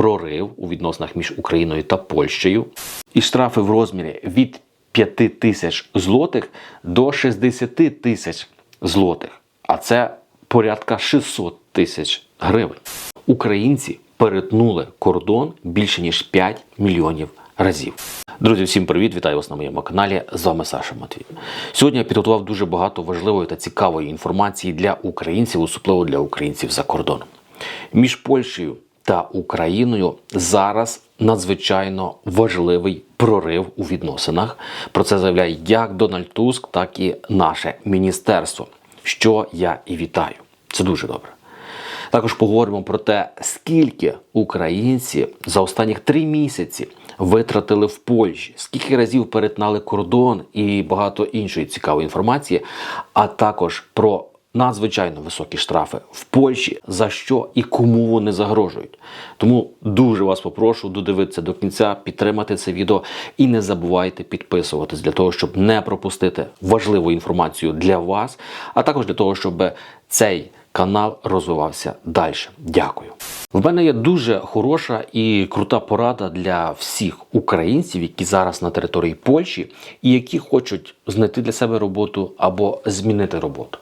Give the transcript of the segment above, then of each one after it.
прорив у відносинах між Україною та Польщею, і штрафи в розмірі від 5 тисяч злотих до 60 тисяч злотих, а це порядка 600 тисяч гривень. Українці перетнули кордон більше ніж 5 мільйонів разів. Друзі, всім привіт! Вітаю вас на моєму каналі. З вами Саша Матвій. Сьогодні я підготував дуже багато важливої та цікавої інформації для українців, особливо для українців за кордоном. Між Польщею та Україною зараз надзвичайно важливий прорив у відносинах. Про це заявляє як Дональд Туск, так і наше міністерство, що я і вітаю. Це дуже добре. Також поговоримо про те, скільки українці за останніх три місяці витратили в Польщі, скільки разів перетнали кордон і багато іншої цікавої інформації, а також про надзвичайно високі штрафи в Польщі, за що і кому вони загрожують. Тому дуже вас попрошу додивитися до кінця, підтримати це відео і не забувайте підписуватись для того, щоб не пропустити важливу інформацію для вас, а також для того, щоб цей канал розвивався далі. Дякую. В мене є дуже хороша і крута порада для всіх українців, які зараз на території Польщі і які хочуть знайти для себе роботу або змінити роботу.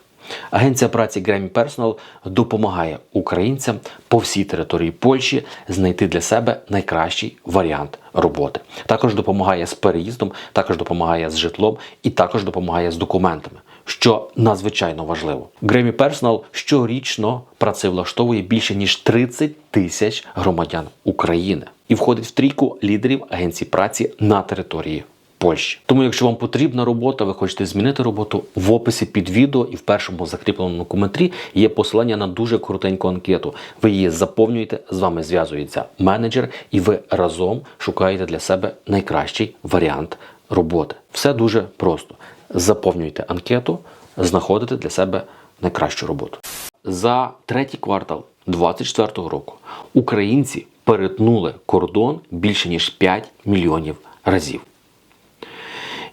Агенція праці Grammy Personal допомагає українцям по всій території Польщі знайти для себе найкращий варіант роботи. Також допомагає з переїздом, також допомагає з житлом і також допомагає з документами, що надзвичайно важливо. Grammy Personal щорічно працевлаштовує більше ніж 30 тисяч громадян України і входить в трійку лідерів агенцій праці на території Польщі. Тому, якщо вам потрібна робота, ви хочете змінити роботу в описі під відео і в першому закріпленому коментарі є посилання на дуже коротеньку анкету. Ви її заповнюєте, з вами зв'язується менеджер, і ви разом шукаєте для себе найкращий варіант роботи. Все дуже просто. Заповнюйте анкету, знаходите для себе найкращу роботу. За третій квартал 2024 року українці перетнули кордон більше ніж 5 мільйонів разів.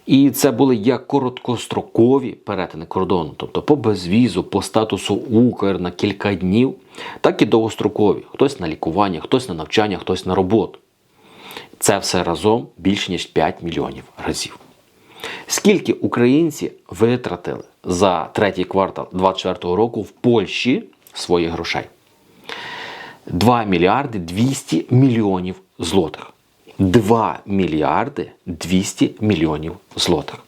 І це були як короткострокові перетини кордону, тобто по безвізу, по статусу Укр на кілька днів, так і довгострокові. Хтось на лікування, хтось на навчання, хтось на роботу. Це все разом більше ніж 5 мільйонів разів. Скільки українці витратили за третій квартал 2024 року в Польщі своїх грошей? 2 мільярди 200 мільйонів злотих. 2 мільярди 200 мільйонів злотих.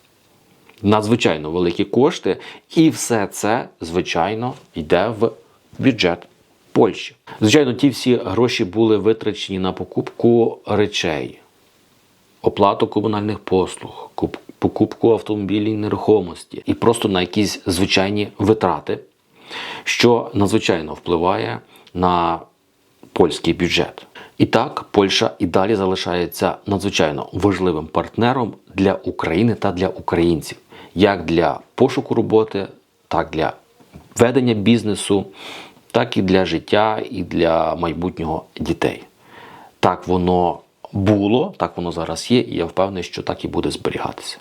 Надзвичайно великі кошти, і все це, звичайно, йде в бюджет Польщі. Звичайно, ті всі гроші були витрачені на покупку речей, оплату комунальних послуг, куп- покупку автомобілів нерухомості і просто на якісь звичайні витрати, що надзвичайно впливає на польський бюджет. І так, Польща і далі залишається надзвичайно важливим партнером для України та для українців, як для пошуку роботи, так для ведення бізнесу, так і для життя і для майбутнього дітей. Так воно було, так воно зараз є, і я впевнений, що так і буде зберігатися.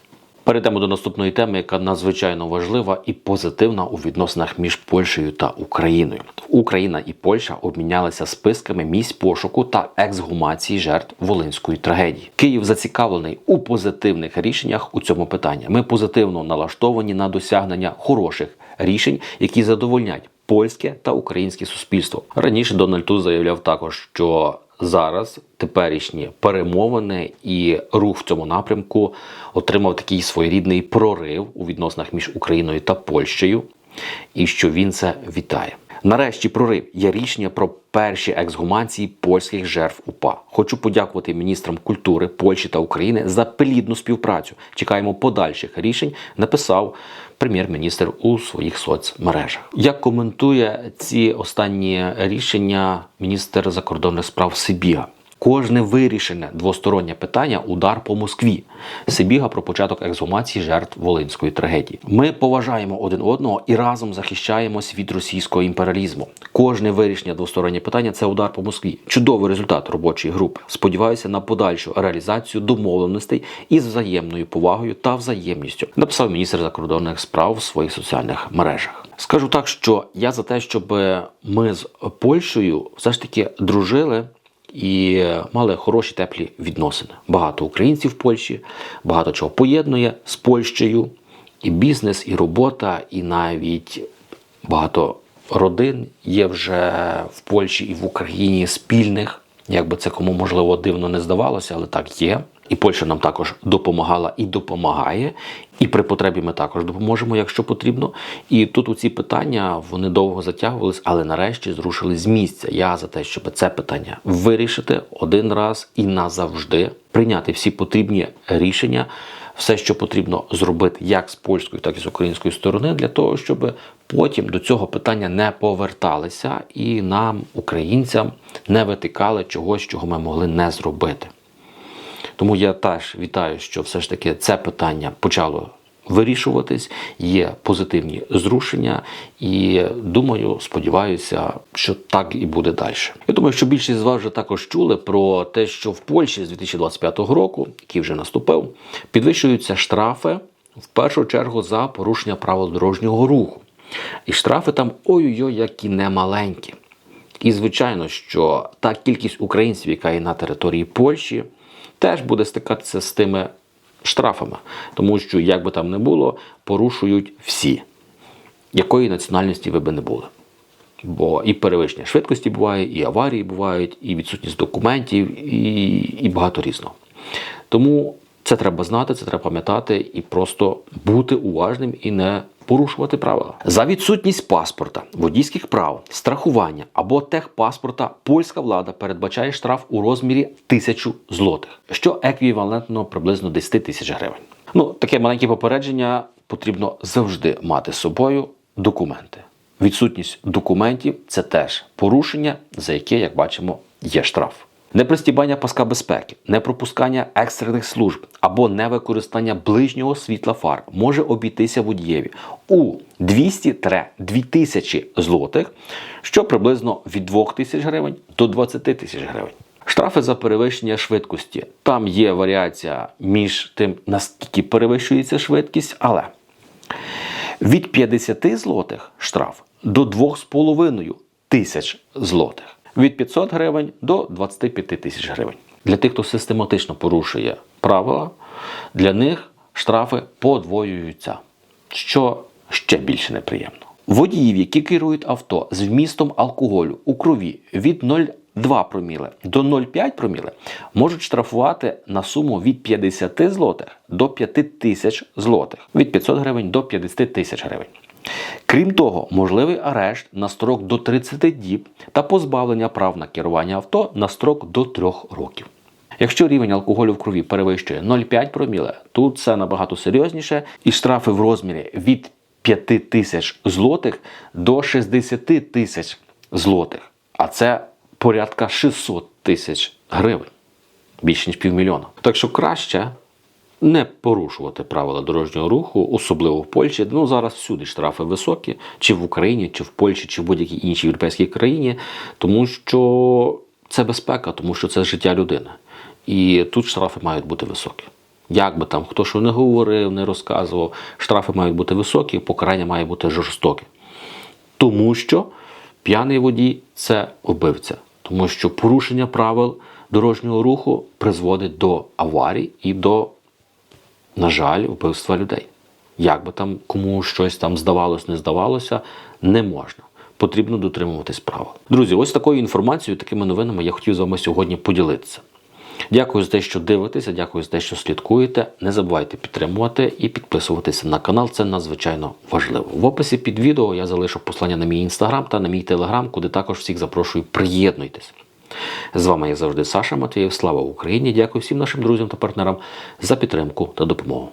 Перейдемо до наступної теми, яка надзвичайно важлива і позитивна у відносинах між Польщею та Україною. Україна і Польща обмінялися списками місць пошуку та ексгумації жертв волинської трагедії. Київ зацікавлений у позитивних рішеннях у цьому питанні. Ми позитивно налаштовані на досягнення хороших рішень, які задовольнять польське та українське суспільство. Раніше Дональд Туз заявляв також, що зараз теперішні перемовини і рух в цьому напрямку отримав такий своєрідний прорив у відносинах між Україною та Польщею, і що він це вітає. Нарешті прорив є рішення про перші ексгумації польських жертв УПА. Хочу подякувати міністрам культури Польщі та України за плідну співпрацю. Чекаємо подальших рішень. Написав прем'єр-міністр у своїх соцмережах. Як коментує ці останні рішення міністр закордонних справ Сибіга? Кожне вирішене двостороннє питання удар по Москві. Сибіга про початок ексгумації жертв волинської трагедії. Ми поважаємо один одного і разом захищаємось від російського імперіалізму. Кожне вирішення двостороннє питання це удар по Москві. Чудовий результат робочої групи. Сподіваюся на подальшу реалізацію домовленостей із взаємною повагою та взаємністю. Написав міністр закордонних справ в своїх соціальних мережах. Скажу так, що я за те, щоб ми з Польщею все ж таки дружили і мали хороші теплі відносини. Багато українців в Польщі, багато чого поєднує з Польщею. І бізнес, і робота, і навіть багато родин є вже в Польщі і в Україні спільних. Як би це кому можливо дивно не здавалося, але так є. І Польща нам також допомагала і допомагає. І при потребі ми також допоможемо, якщо потрібно. І тут у ці питання вони довго затягувались, але нарешті зрушили з місця. Я за те, щоб це питання вирішити один раз і назавжди, прийняти всі потрібні рішення, все, що потрібно зробити як з польської, так і з української сторони, для того, щоб потім до цього питання не поверталися і нам, українцям, не витикали чогось, чого ми могли не зробити. Тому я теж вітаю, що все ж таки це питання почало вирішуватись, є позитивні зрушення, і думаю, сподіваюся, що так і буде далі. Я думаю, що більшість з вас вже також чули про те, що в Польщі з 2025 року, який вже наступив, підвищуються штрафи в першу чергу за порушення правил дорожнього руху. І штрафи там ой-ой-ой, які немаленькі. І звичайно, що та кількість українців, яка є на території Польщі, теж буде стикатися з тими штрафами, тому що, як би там не було, порушують всі, якої національності ви би не були. Бо і перевищення швидкості буває, і аварії бувають, і відсутність документів, і, і багато різного. Тому це треба знати, це треба пам'ятати і просто бути уважним і не порушувати правила. За відсутність паспорта, водійських прав, страхування або техпаспорта польська влада передбачає штраф у розмірі тисячу злотих, що еквівалентно приблизно 10 тисяч гривень. Ну, таке маленьке попередження потрібно завжди мати з собою документи. Відсутність документів це теж порушення, за яке, як бачимо, є штраф. Непристібання паска безпеки, непропускання екстрених служб або невикористання ближнього світла фар може обійтися водієві у 200-2000 злотих, що приблизно від 2 тисяч гривень до 20 тисяч гривень. Штрафи за перевищення швидкості. Там є варіація між тим, наскільки перевищується швидкість, але від 50 злотих штраф до 2,5 тисяч злотих. Від 500 гривень до 25 тисяч гривень. Для тих, хто систематично порушує правила, для них штрафи подвоюються, що ще більше неприємно. Водіїв, які керують авто з вмістом алкоголю у крові від 0,2 проміле до 0,5 проміле, можуть штрафувати на суму від 50 злотих до 5 тисяч злотих, від 500 гривень до 50 тисяч гривень. Крім того, можливий арешт на строк до 30 діб та позбавлення прав на керування авто на строк до 3 років. Якщо рівень алкоголю в крові перевищує 0,5 проміле, тут це набагато серйозніше, і штрафи в розмірі від 5 тисяч злотих до 60 тисяч злотих. А це порядка 600 тисяч гривень, більше ніж півмільйона. Так що краще не порушувати правила дорожнього руху, особливо в Польщі. Ну зараз всюди штрафи високі, чи в Україні, чи в Польщі, чи в будь-якій іншій європейській країні, тому що це безпека, тому що це життя людини. І тут штрафи мають бути високі. Як би там хто що не говорив, не розказував, штрафи мають бути високі, покарання має бути жорстоке. Тому що п'яний водій це вбивця, тому що порушення правил дорожнього руху призводить до аварій і до на жаль, вбивства людей. Як би там кому щось там здавалось, не здавалося, не можна. Потрібно дотримуватись правил. Друзі, ось такою інформацією, такими новинами я хотів з вами сьогодні поділитися. Дякую за те, що дивитеся, дякую за те, що слідкуєте. Не забувайте підтримувати і підписуватися на канал. Це надзвичайно важливо. В описі під відео я залишу послання на мій інстаграм та на мій телеграм, куди також всіх запрошую. Приєднуйтесь. З вами, як завжди, Саша Матвієв. Слава Україні! Дякую всім нашим друзям та партнерам за підтримку та допомогу.